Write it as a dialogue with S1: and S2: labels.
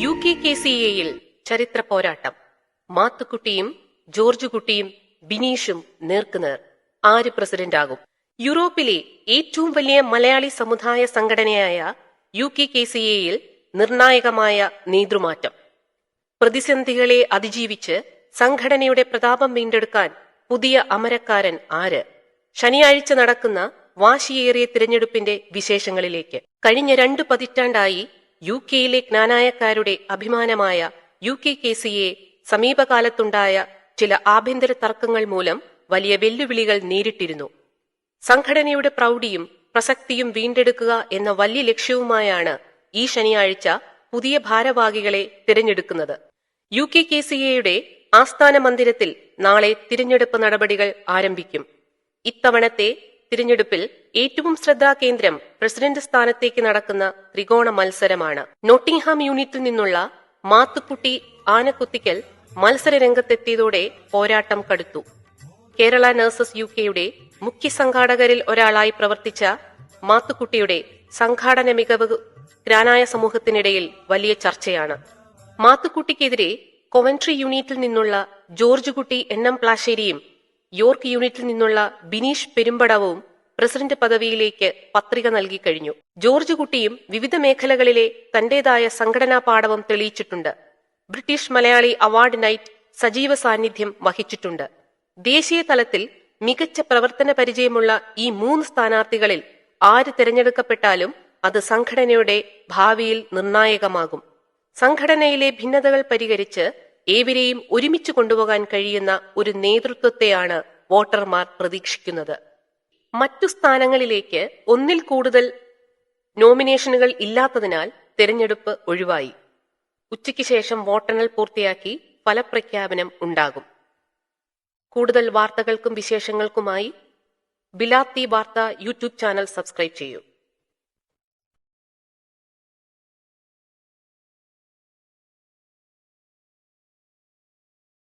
S1: U K K C എയിൽ ചരിത്ര പോരാട്ടം. മാത്തുക്കുട്ടിയും ജോർജ് കുട്ടിയും ബിനീഷും നേർക്കുനേർ. ആര് പ്രസിഡന്റ് ആകും യൂറോപ്പിലെ ഏറ്റവും വലിയ മലയാളി സമുദായ സംഘടനയായ യു കെ കെ സി എയിൽ നിർണായകമായ നേതൃമാറ്റം. പ്രതിസന്ധികളെ അതിജീവിച്ച് സംഘടനയുടെ പ്രതാപം വീണ്ടെടുക്കാൻ പുതിയ അമരക്കാരൻ ആര്? ശനിയാഴ്ച നടക്കുന്ന വാശിയേറിയ തിരഞ്ഞെടുപ്പിന്റെ വിശേഷങ്ങളിലേക്ക്. കഴിഞ്ഞ രണ്ടു പതിറ്റാണ്ടായി യു കെയിലെ ജ്ഞാനായക്കാരുടെ അഭിമാനമായ യു കെ കെ സിയെ സമീപകാലത്തുണ്ടായ ചില ആഭ്യന്തര തർക്കങ്ങൾ മൂലം വലിയ വെല്ലുവിളികൾ നേരിട്ടിരുന്നു. സംഘടനയുടെ പ്രൗഢിയും പ്രസക്തിയും വീണ്ടെടുക്കുക എന്ന വലിയ ലക്ഷ്യവുമായാണ് ഈ ശനിയാഴ്ച പുതിയ ഭാരവാഹികളെ തിരഞ്ഞെടുക്കുന്നത്. യു കെ കെ സി എയുടെ ആസ്ഥാന മന്ദിരത്തിൽ നാളെ തിരഞ്ഞെടുപ്പ് നടപടികൾ ആരംഭിക്കും. ഇത്തവണത്തെ തിരഞ്ഞെടുപ്പിൽ ഏറ്റവും ശ്രദ്ധാകേന്ദ്രം പ്രസിഡന്റ് സ്ഥാനത്തേക്ക് നടക്കുന്ന ത്രികോണ മത്സരമാണ്. നോട്ടിംഗ്ഹാം യൂണിറ്റിൽ നിന്നുള്ള മാത്തുക്കുട്ടി ആനക്കുത്തിക്കൽ മത്സര രംഗത്തെത്തിയതോടെ പോരാട്ടം കടുത്തു. കേരള നഴ്സസ് യു കെയുടെ മുഖ്യ സംഘാടകരിൽ ഒരാളായി പ്രവർത്തിച്ച മാത്തുക്കുട്ടിയുടെ സംഘാടന മികവ് ഗ്രാനായ സമൂഹത്തിനിടയിൽ വലിയ ചർച്ചയാണ്. മാത്തുക്കുട്ടിക്കെതിരെ കൊവൻട്രി യൂണിറ്റിൽ നിന്നുള്ള ജോർജ് കുട്ടി എൻ എം പ്ലാശ്ശേരിയും യോർക്ക് യൂണിറ്റിൽ നിന്നുള്ള ബിനീഷ് പെരുമ്പടവും പ്രസിഡന്റ് പദവിയിലേക്ക് പത്രിക നൽകി കഴിഞ്ഞു. ജോർജ് കുട്ടിയും വിവിധ മേഖലകളിലെ തന്റേതായ സംഘടനാ പാടവം തെളിയിച്ചിട്ടുണ്ട്. ബ്രിട്ടീഷ് മലയാളി അവാർഡ് നൈറ്റ് സജീവ സാന്നിധ്യം വഹിച്ചിട്ടുണ്ട്. ദേശീയ തലത്തിൽ മികച്ച പ്രവർത്തന പരിചയമുള്ള ഈ മൂന്ന് സ്ഥാനാർത്ഥികളിൽ ആര് തിരഞ്ഞെടുക്കപ്പെട്ടാലും അത് സംഘടനയുടെ ഭാവിയിൽ നിർണായകമാകും. സംഘടനയിലെ ഭിന്നതകൾ പരിഹരിച്ച് ഏവരെയും ഒരുമിച്ച് കൊണ്ടുപോകാൻ കഴിയുന്ന ഒരു നേതൃത്വത്തെയാണ് വോട്ടർമാർ പ്രതീക്ഷിക്കുന്നത്. മറ്റു സ്ഥാനങ്ങളിലേക്ക് ഒന്നിൽ കൂടുതൽ നോമിനേഷനുകൾ ഇല്ലാത്തതിനാൽ തെരഞ്ഞെടുപ്പ് ഒഴിവായി. ഉച്ചയ്ക്ക് ശേഷം വോട്ടെണ്ണൽ പൂർത്തിയാക്കി ഫലപ്രഖ്യാപനം ഉണ്ടാകും. കൂടുതൽ വാർത്തകൾക്കും വിശേഷങ്ങൾക്കുമായി ബിലാത്തി വാർത്ത യൂട്യൂബ് ചാനൽ സബ്സ്ക്രൈബ് ചെയ്യൂ.